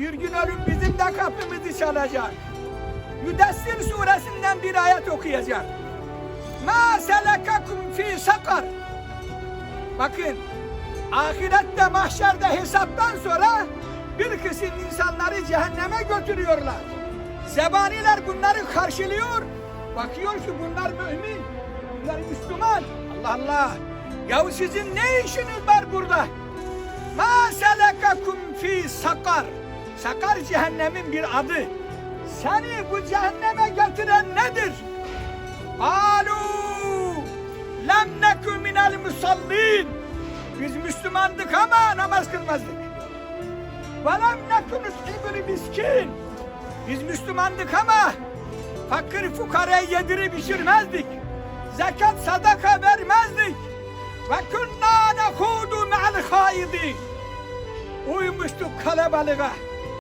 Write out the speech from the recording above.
Bir gün ölüp bizim de kapımızı çalacak. Müdessir suresinden bir ayet okuyacak. Ma selekakum fi sakar. Bakın ahirette mahşerde hesaptan sonra bir kısım insanları cehenneme götürüyorlar. Zebaniler bunları karşılıyor. Bakıyor ki bunlar mümin, bunlar Müslüman. Allah Allah. Yahu sizin ne işiniz var burada? Sakar cehennemin bir adı. Seni bu cehenneme götüren nedir? Alu lem nekü minel musallin. Biz Müslümandık ama namaz kılmazdık. Ve lem nekü nusibül miskin. Biz Müslümandık ama fakir fukaraya yedirip içirmezdik. Zekat sadaka vermezdik. Ve künnâ nehudu me'al haidin. Uymuştuk kalabalığa.